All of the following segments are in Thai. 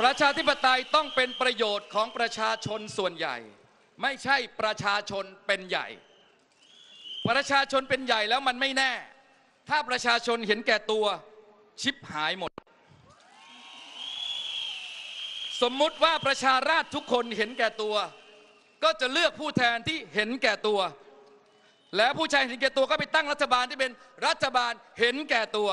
ประชาธิปไตยต้องเป็นประโยชน์ของประชาชนส่วนใหญ่ ไม่ใช่ประชาชนเป็นใหญ่ ประชาชนเป็นใหญ่แล้วมันไม่แน่ ถ้าประชาชนเห็นแก่ตัวชิปหายหมด สมมุติว่าประชาราษฎรทุกคนเห็นแก่ตัว ก็จะเลือกผู้แทนที่เห็นแก่ตัว และผู้ชายเห็นแก่ตัวก็ไปตั้งรัฐบาลที่เป็นรัฐบาลเห็นแก่ตัว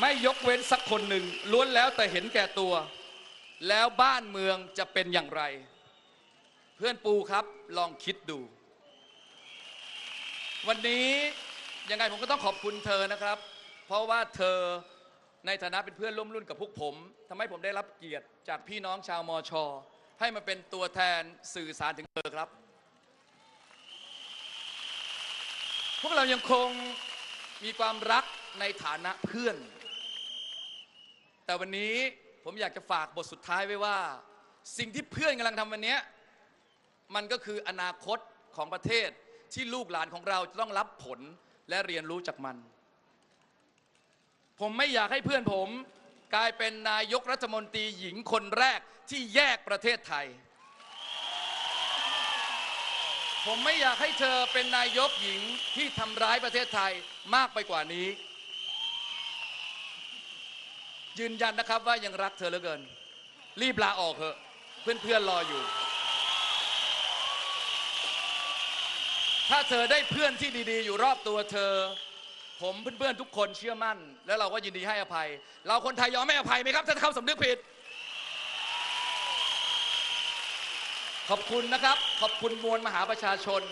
ไม่ยกเว้นสักคนหนึ่งล้วนแล้วแต่เห็นแก่ตัว แล้วบ้านเมืองจะเป็นอย่างไร เพื่อนปูครับลองคิดดู วันนี้ยังไงผมก็ต้องขอบคุณเธอนะครับ เพราะว่าเธอในฐานะเป็นเพื่อนร่วมรุ่นกับพวกผมทำให้ผมได้รับเกียรติจากพี่น้องชาวมอชอให้มาเป็นตัวแทนสื่อสารถึงเธอครับ พวกเรายังคงมีความรักในฐานะเพื่อน แต่วันนี้ผมอยากจะฝากบทสุดท้ายไว้ว่า สิ่งที่เพื่อนกำลังทำวันนี้ มันก็คืออนาคตของประเทศที่ลูกหลานของเราจะต้องรับผลและเรียนรู้จากมัน ผมไม่อยากให้เพื่อนผมกลายเป็นนายกรัฐมนตรีหญิงคนแรกที่แยกประเทศไทย ผมไม่อยากให้เธอเป็นนายกหญิงที่ทำร้ายประเทศไทยมากไปกว่านี้ ยืนยันนะครับว่ายังรักเธอเหลือเกิน รีบลาออกเถอะ เพื่อนๆรออยู่ ถ้าเธอได้เพื่อนที่ดีๆ อยู่รอบตัวเธอ ผมเพื่อนๆทุกคนเชื่อมั่น แล้วเราก็ยินดีให้อภัย เราคนไทยยอมไม่อภัยไหมครับ ถ้าเขาสำนึกผิด ขอบคุณนะครับ ขอบคุณมวลมหาประชาชน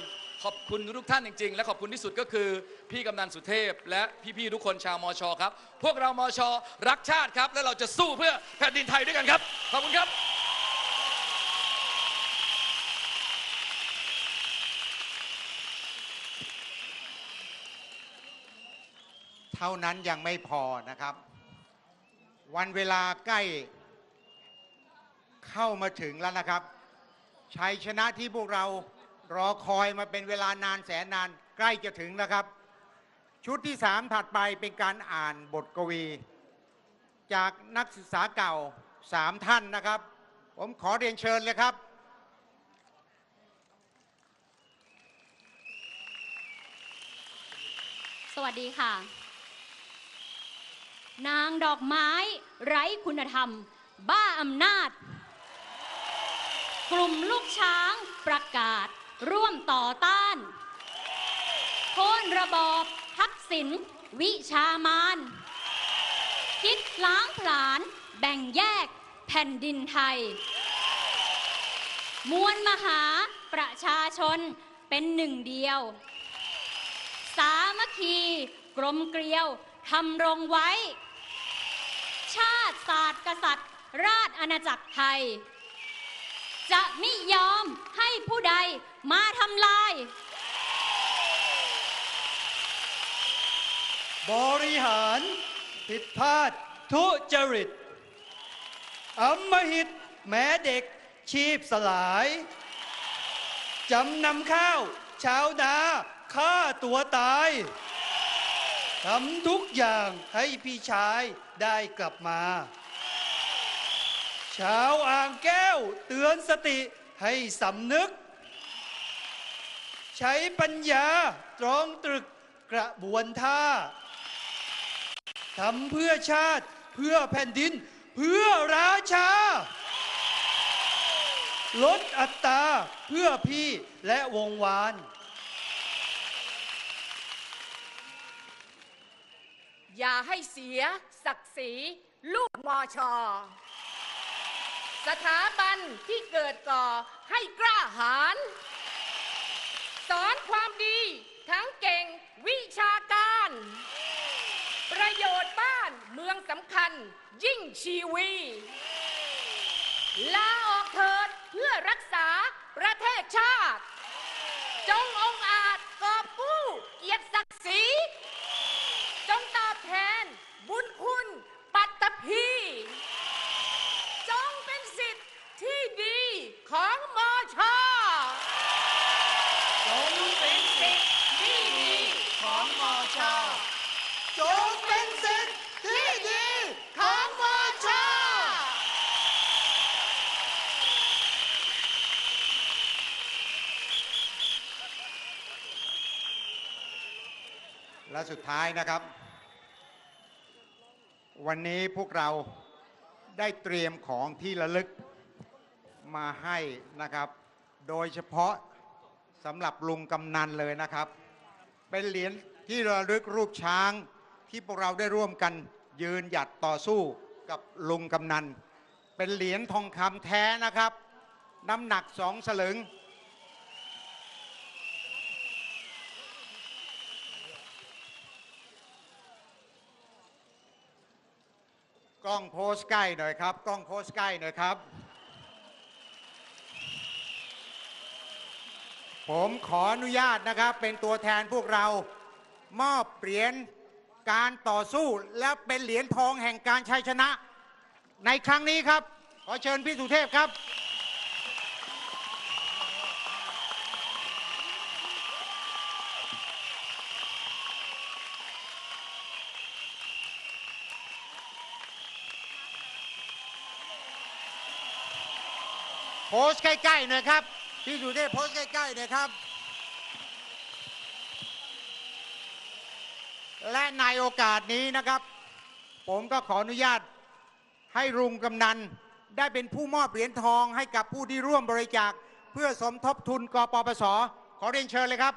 ขอบคุณทุกท่านจริง ๆ และขอบคุณที่สุดก็คือพี่กำนันสุเทพ และพี่ๆทุกคนชาวมอชอครับ พวกเรามอชอรักชาติครับ และเราจะสู้เพื่อแผ่นดินไทยด้วยกันครับ ขอบคุณครับ เท่านั้นยังไม่พอนะครับ วันเวลาใกล้เข้ามาถึงแล้วนะครับชัยชนะที่พวกเรา รอคอยมาเป็นเวลานานแสนนานใกล้จะถึงแล้วครับ ชุดที่สามถัดไปเป็นการอ่านบทกวี จากนักศึกษาเก่าสามท่านนะครับ ผมขอเรียนเชิญเลยครับสวัสดีค่ะ นางดอกไม้ไร้คุณธรรม บ้าอำนาจ กลุ่มลูกช้างประกาศ ร่วมต่อต้าน โค่นระบอบทักษิณวิชามาน คิดล้างผลาญแบ่งแยกแผ่นดินไทย มวลมหาประชาชนเป็นหนึ่งเดียว สามัคคีกลมเกลียวทำรงไว้ ชาติศาสตร์กษัตริย์ ราชอาณาจักรไทย จะไม่ยอมให้ผู้ใดมาทำลาย บริหารผิดพลาดทุจริตอำมหิตแม้เด็กชีพสลาย จำนำข้าว ชาวนาฆ่าตัวตายทำทุกอย่างให้พี่ชายได้กลับมา ชาวอ่างแก้วเตือนสติให้สำนึก ใช้ปัญญาตรองตรึกกระบวนท่าทำเพื่อชาติเพื่อแผ่นดิน เพื่อราชา ลดอัตราเพื่อพี่และวงวาน อย่าให้เสียศักดิ์ศรีลูกมอชอ สถาบันที่เกิดก่อให้กล้าหาญสอนความดีทั้งเก่งวิชาการ ประโยชน์บ้านเมืองสำคัญยิ่งชีวี ลาออกเถิดเพื่อรักษาประเทศชาติ จงองอาจกอบกู้เกียรติศักดิ์ศรีจงตอบแทนบุญคุณ ของมอชอจงเป็นสิทธิ์ที่ดีของมอชอจงเป็นสิทธิ์ที่ดีของมอชอและสุดท้ายนะครับ วันนี้พวกเราได้เตรียมของที่ระลึก มาให้นะครับ โดยเฉพาะสำหรับลุงกำนันเลยนะครับ เป็นเหรียญที่ระลึกรูปช้างที่พวกเราได้ร่วมกันยืนหยัดต่อสู้กับลุงกำนัน เป็นเหรียญทองคำแท้นะครับ น้ำหนักสองสลึง กล้องโพสต์ใกล้หน่อยครับ กล้องโพสต์ใกล้หน่อยครับ ผมขออนุญาตนะครับ เป็นตัวแทนพวกเรามอบเหรียญการต่อสู้และเป็นเหรียญทองแห่งการชัยชนะ ในครั้งนี้ครับ ขอเชิญพี่สุเทพครับ โพสใกล้ ๆ หน่อยครับ พี่สุเทพโพสใกล้ๆน่ยครับ และในโอกาสนี้นะครับ ผมก็ขออนุญาตให้รุงกำนัน ได้เป็นผู้มอบเหรียญทองให้กับผู้ที่ร่วมบริจาค เพื่อสมทบทุนกปปส ขอเรียนเชิญเลยครับ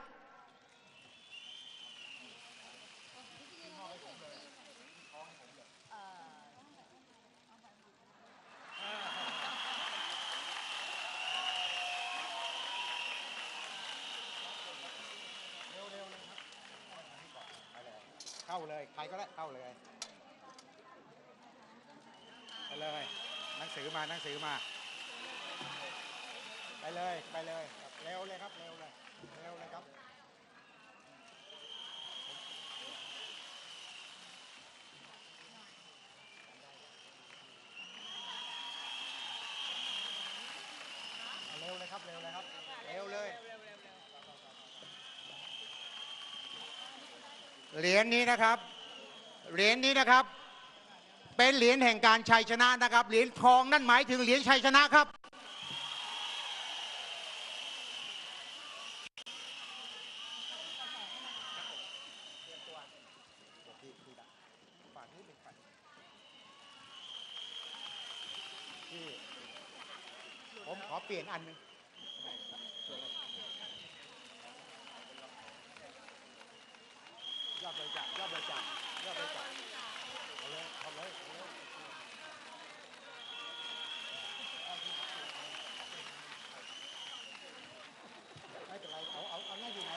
เข้าเลย ใครก็ได้เข้าเลยไปเลยหนังสือมาหนังสือมา ไปเลยไปเลยเร็วเลยครับเร็วเลยเร็วเลยครับเร็วเลยครับเร็วเลยครับ เร็วเลย เหรียญนี้นะครับ เหรียญนี้นะครับ เป็นเหรียญแห่งการชัยชนะนะครับ เหรียญทองนั่นหมายถึงเหรียญชัยชนะครับ ผมขอเปลี่ยนอันหนึง อดบริจาคยอดบริจาคยอดบริจาคเอาเลยเอาเลยเอาเลยไม่เป็นไรเอาเอาเอาหน้าอยู่ไหน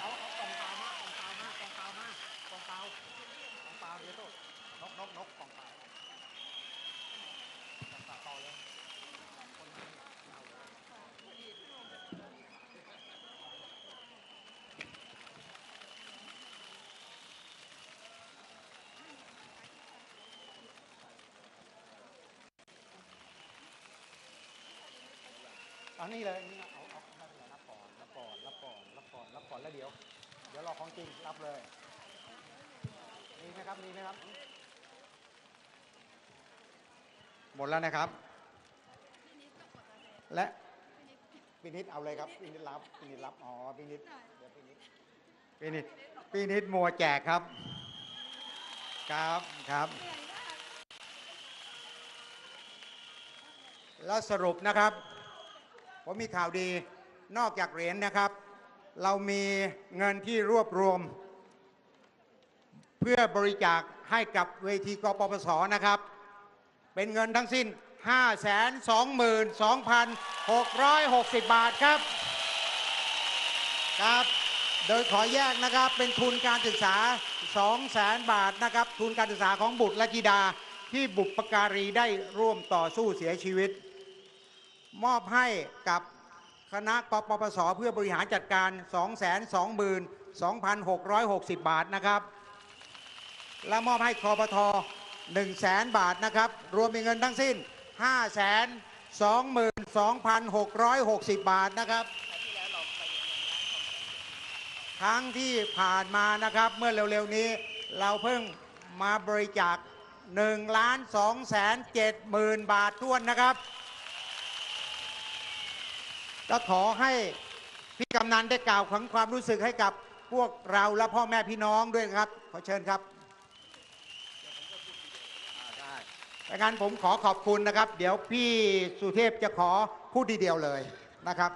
เอาเอากล่องเปล่ามากล่องเปล่ามากล่องเปล่ามากล่องเปล่ากล่องเปล่าเดี๋ยวโตนกนกนกกล่องเปล่ากล่องเปล่าต่อเลยคนนี้เอาเลย เอานี่เลยนี่เอาเอาไม่เป็นไรรับก่อนรับก่อนรับก่อนรับก่อนรับก่อนแล้วเดี๋ยว เดี๋ยวรอของจริงรับเลยมีไหมครับมีไหมครับ หมดแล้วนะครับ และพินิดเอาเลยครับพินิดรับพินิดรับอ๋อพินิดเดี๋ยวพินิดพินิดพินิดมัวแจกครับ ครับครับ แล้วสรุปนะครับ ผมมีข่าวดีนอกจากเหรียญนะครับ เรามีเงินที่รวบรวม เพื่อบริจาคให้กับเวทีกปปสนะครับ เป็นเงินทั้งสิ้น 522,660 บาทครับครับ โดยขอแยกนะครับเป็นทุนการศึกษา 200,000 บาทนะครับ ทุนการศึกษาของบุตรและธิดาที่บุปการีได้ร่วมต่อสู้เสียชีวิต มอบให้กับคณะกปปสเพื่อบริหารจัดการ 222,660 บาทนะครับ และมอบให้คอปท1 0 0 0บาทนะครับ รวมเป็นเงินทั้งสิ้น522,660 บาทนะครับ ครั้งที่ผ่านมานะครับ เมื่อเร็วๆนี้เราเพิ่งมาบริจาค1ล้าน2แสน7หมื่นบาทท้วนนะครับ ก็ขอให้พี่กำนันได้กล่าวของความรู้สึกให้กับพวกเราและพ่อแม่พี่น้องด้วยครับ ขอเชิญครับดังนั้นผมขอขอบคุณนะครับ เดี๋ยวพี่สุเทพจะขอพูดทีเดียวเลยนะครับ